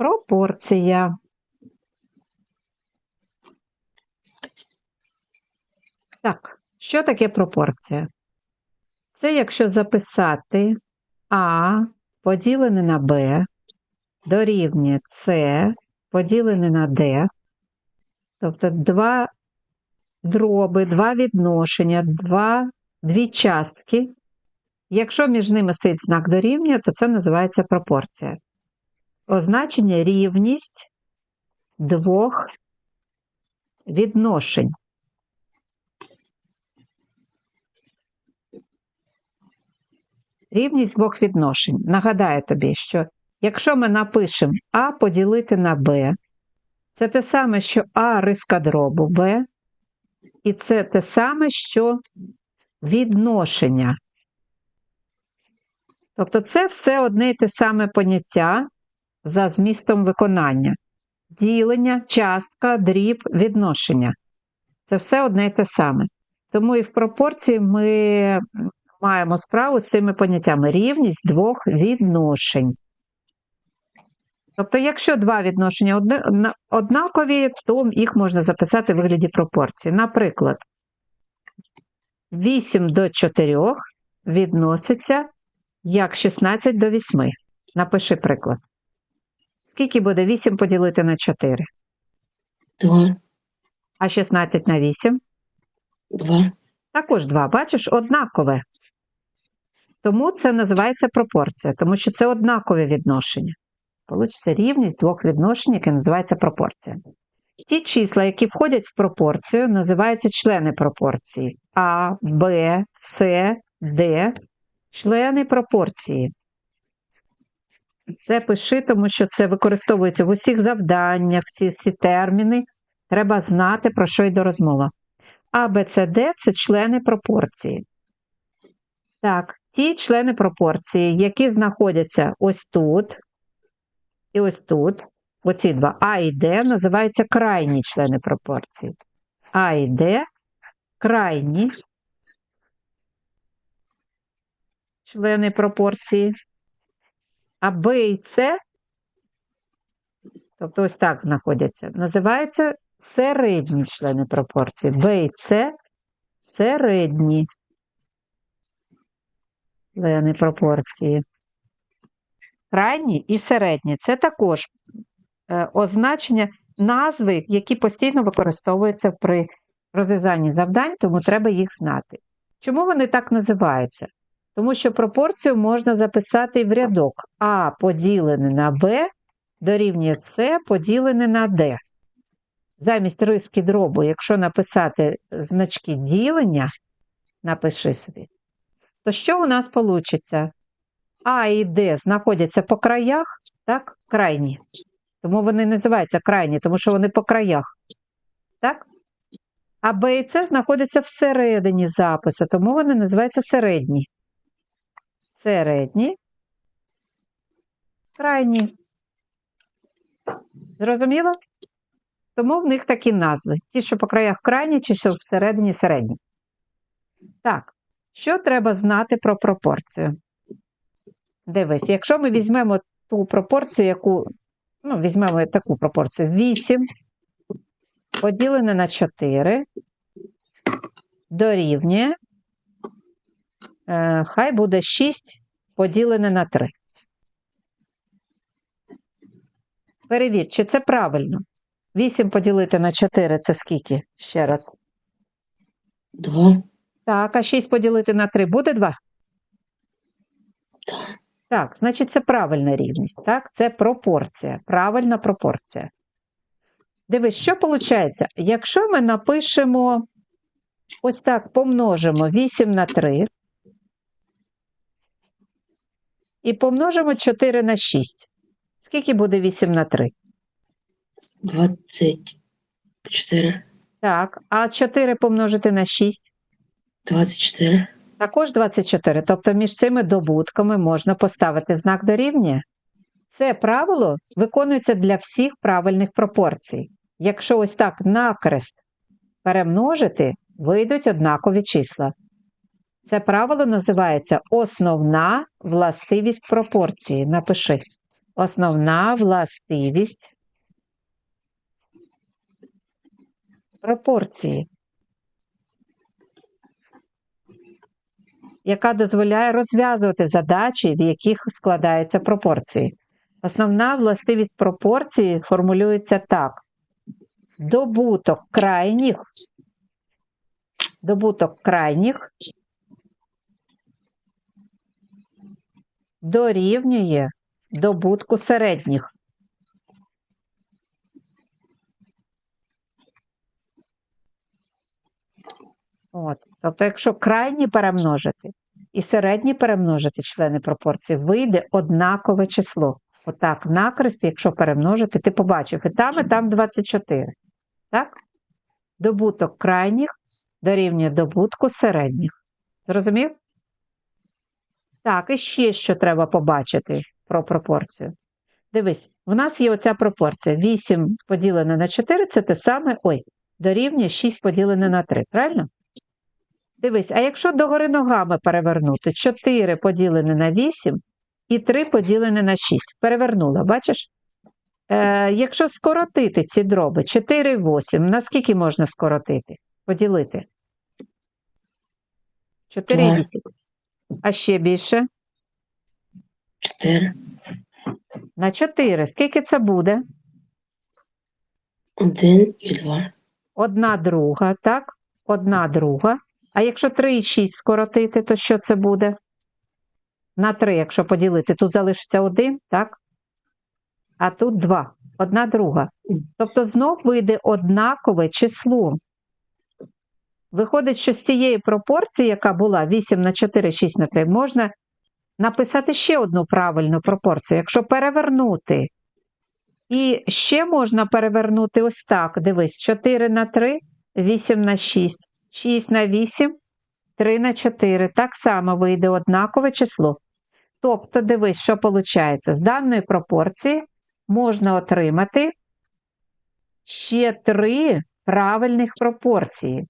Пропорція. Так, що таке пропорція? Це якщо записати А поділене на Б дорівнює С поділене на Д, тобто два дроби, два відношення, два, дві частки. Якщо між ними стоїть знак дорівнює, то це називається пропорція. Означення рівність двох відношень. Рівність двох відношень. Нагадаю тобі, що якщо ми напишемо А поділити на Б, це те саме, що А риска дробу Б, і це те саме, що відношення. Тобто це все одне і те саме поняття за змістом виконання. Ділення, частка, дріб, відношення. Це все одне і те саме. Тому і в пропорції ми маємо справу з тими поняттями рівність двох відношень. Тобто, якщо два відношення однакові, то їх можна записати в вигляді пропорції. Наприклад, 8 до 4 відноситься як 16 до 8. Напиши приклад. Скільки буде 8 поділити на 4? Два, А 16 на 8? два, Також 2. Бачиш, однакове. Тому це називається пропорція, тому що це однакове відношення. Получиться рівність двох відношень, яке називається пропорція. Ті числа, які входять в пропорцію, називаються члени пропорції. А, Б, С, Д. Члени пропорції. Це пиши, тому що це використовується в усіх завданнях, ці всі терміни. Треба знати, про що йде розмова. А, Б, С, Д – це члени пропорції. Так, ті члени пропорції, які знаходяться ось тут і ось тут, оці два А і Д, називаються крайні члени пропорції. А і Д – крайні члени пропорції. А Б і С, тобто ось так знаходяться, називаються середні члени пропорції. Б і С – середні члени пропорції. Крайні і середні це також е, означення назви, які постійно використовуються при розв'язанні завдань, тому треба їх знати. Чому вони так називаються? Тому що пропорцію можна записати в рядок А поділене на Б дорівнює С поділене на Д. Замість риски дробу, якщо написати значки ділення, напиши собі, то що у нас вийде? А і Д знаходяться по краях, так? Крайні. Тому вони називаються крайні, тому що вони по краях. Так? А Б і С знаходяться всередині запису, тому вони називаються середні. Середні. Крайні. Зрозуміло? Тому в них такі назви. Ті, що по краях крайні, чи що всередині середні. Так, що треба знати про пропорцію? Дивись, якщо ми візьмемо ту пропорцію, яку, ну, візьмемо таку пропорцію 8 поділене на 4 дорівнює, хай буде 6 поділене на 3. Перевір, чи це правильно. 8 поділити на 4 це скільки? Ще раз. два, Так, а 6 поділити на 3 буде 2? так, Так, значить, це правильна рівність. Так, це пропорція, правильна пропорція. Дивись, що виходить? Якщо ми напишемо ось так, помножимо 8 на 3 і помножимо 4 на 6. Скільки буде 8 на 3? двадцять чотири, Так, а 4 помножити на 6? двадцять чотири, Також 24. Тобто між цими добутками можна поставити знак дорівнює. Це правило виконується для всіх правильних пропорцій. Якщо ось так накрест перемножити, вийдуть однакові числа. Це правило називається основна властивість пропорції. Напиши. Основна властивість пропорції, яка дозволяє розв'язувати задачі, в яких складаються пропорції. Основна властивість пропорції формулюється так: добуток крайніх, добуток крайніх дорівнює добутку середніх. От. Тобто, якщо крайні перемножити і середні перемножити члени пропорції, вийде однакове число. Отак, накрест, якщо перемножити, ти побачив і там, і там 24. Так? Добуток крайніх дорівнює добутку середніх. Зрозумів? Так, і ще що треба побачити про пропорцію. Дивись, в нас є оця пропорція. 8 поділене на 4 це те саме, ой, дорівнює 6 поділене на 3, правильно? Дивись, а якщо догори ногами перевернути 4 поділене на 8 і 3 поділене на 6. Перевернула, бачиш? Е, якщо скоротити ці дроби 4 і 8, наскільки можна скоротити? Поділити? 4 і 8. А ще більше? 4, На 4. Скільки це буде? 1 і 2. Одна друга, так? Одна друга. А якщо 3 і 6 скоротити, то що це буде? На 3, якщо поділити, тут залишиться 1, так? А тут 2. Одна друга. Тобто знов вийде однакове число. Виходить, що з цієї пропорції, яка була 8 на 4, 6 на 3, можна написати ще одну правильну пропорцію. Якщо перевернути, і ще можна перевернути ось так. Дивись, 4 на 3, 8 на 6, 6 на 8, 3 на 4. Так само вийде однакове число. Тобто, дивись, що виходить. З даної пропорції можна отримати ще три правильних пропорції.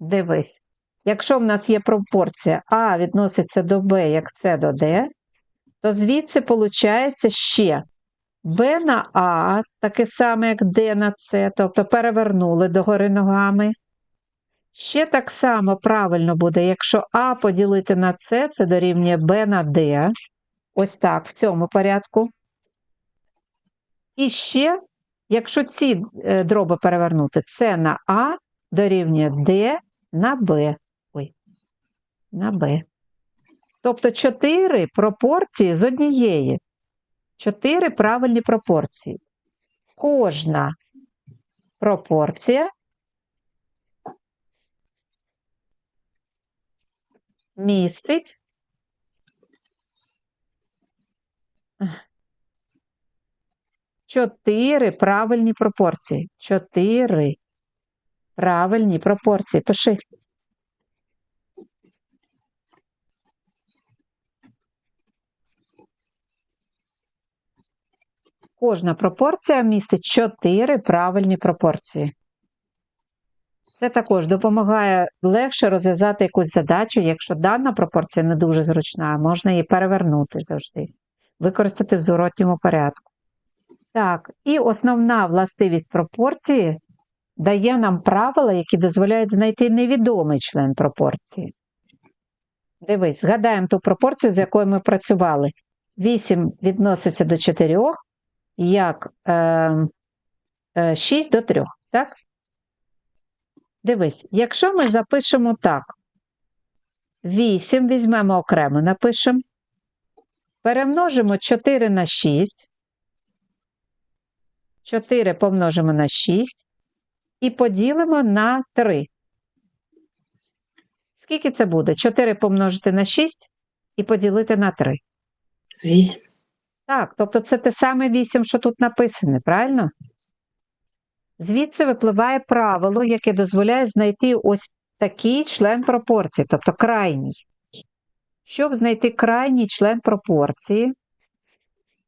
Дивись. Якщо в нас є пропорція А відноситься до Б, як С до Д, то звідси виходить ще Б на А, таке саме, як Д на С, тобто перевернули догори ногами. Ще так само правильно буде, якщо А поділити на С, це дорівнює Б на Д. Ось так, в цьому порядку. І ще, якщо ці е, дроби перевернути, С на А дорівнює Д на Б. Ой, на Б. Тобто чотири пропорції з однієї. Чотири правильні пропорції. Кожна пропорція містить чотири правильні пропорції. Чотири правильні пропорції. Пиши. Кожна пропорція містить чотири правильні пропорції. Це також допомагає легше розв'язати якусь задачу, якщо дана пропорція не дуже зручна, можна її перевернути завжди, використати в зворотньому порядку. Так, і основна властивість пропорції дає нам правила, які дозволяють знайти невідомий член пропорції. Дивись, згадаємо ту пропорцію, з якою ми працювали. 8 відноситься до 4, як е, е, 6 до 3, так? Дивись, якщо ми запишемо так, 8 візьмемо окремо, напишемо, перемножимо 4 на 6, 4 помножимо на 6 і поділимо на 3. Скільки це буде? 4 помножити на 6 і поділити на 3. 8, Так, тобто це те саме 8, що тут написане, правильно? Звідси випливає правило, яке дозволяє знайти ось такий член пропорції, тобто крайній. Щоб знайти крайній член пропорції,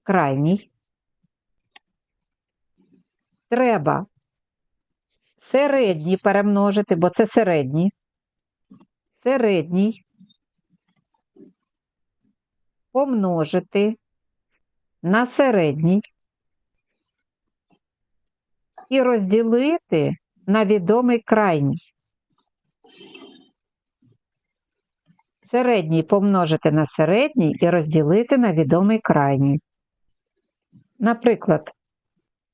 крайній, треба середній перемножити, бо це середній. Середній помножити на середній і розділити на відомий крайній. Середній помножити на середній і розділити на відомий крайній. Наприклад,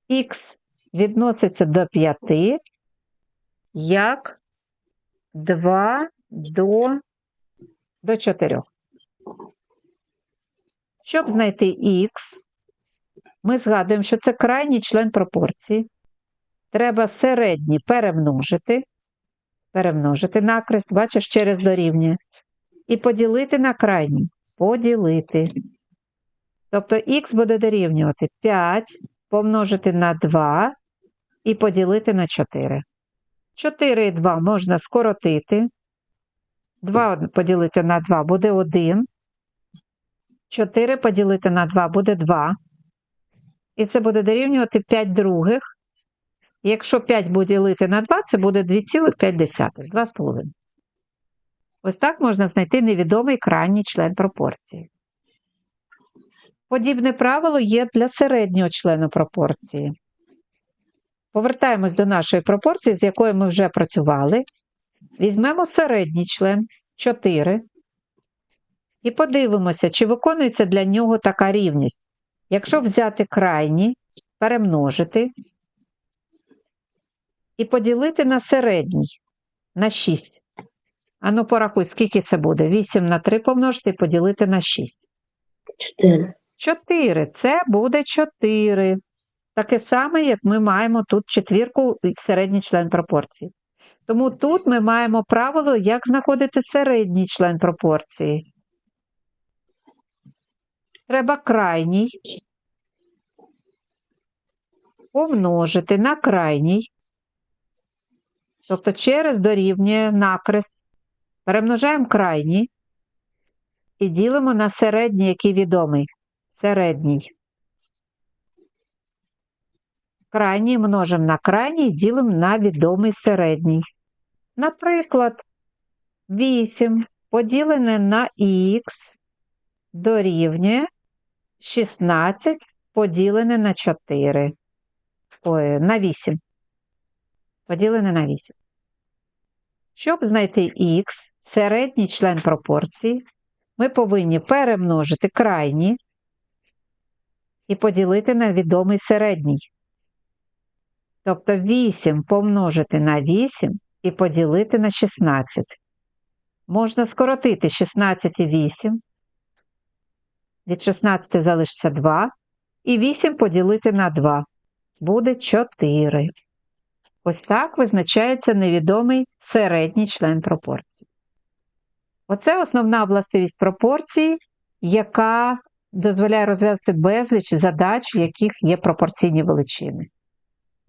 х відноситься до 5 як 2 до, до 4. Щоб знайти х, ми згадуємо, що це крайній член пропорції. Треба середній перемножити, перемножити накрест, бачиш, через дорівнює. І поділити на крайній. Поділити. Тобто х буде дорівнювати 5 помножити на 2 і поділити на 4. 4 і 2 можна скоротити. 2 поділити на 2 буде 1. 4 поділити на 2 буде 2. І це буде дорівнювати 5 других. Якщо 5 поділити на 2, це буде 2,5. 2,5. Ось так можна знайти невідомий крайній член пропорції. Подібне правило є для середнього члена пропорції. Повертаємось до нашої пропорції, з якою ми вже працювали. Візьмемо середній член 4 і подивимося, чи виконується для нього така рівність. Якщо взяти крайній, перемножити і поділити на середній на 6. Ану, порахуй, скільки це буде? 8 на 3 помножити і поділити на 6. 4. 4. Це буде 4. Таке саме, як ми маємо тут четвірку середній член пропорції. Тому тут ми маємо правило, як знаходити середній член пропорції. Треба крайній помножити на крайній, тобто через дорівнює накрест. Перемножаємо крайній і ділимо на середній, який відомий. Середній. Крайній множимо на крайній, ділимо на відомий середній. Наприклад, 8 поділене на х дорівнює 16 поділене на 4. Ой, на 8. Поділене на 8. Щоб знайти х, середній член пропорції, ми повинні перемножити крайні і поділити на відомий середній. Тобто 8 помножити на 8 і поділити на 16. Можна скоротити 16 і 8. Від 16 залишиться 2. І 8 поділити на 2. Буде 4. Ось так визначається невідомий середній член пропорції. Оце основна властивість пропорції, яка дозволяє розв'язати безліч задач, в яких є пропорційні величини.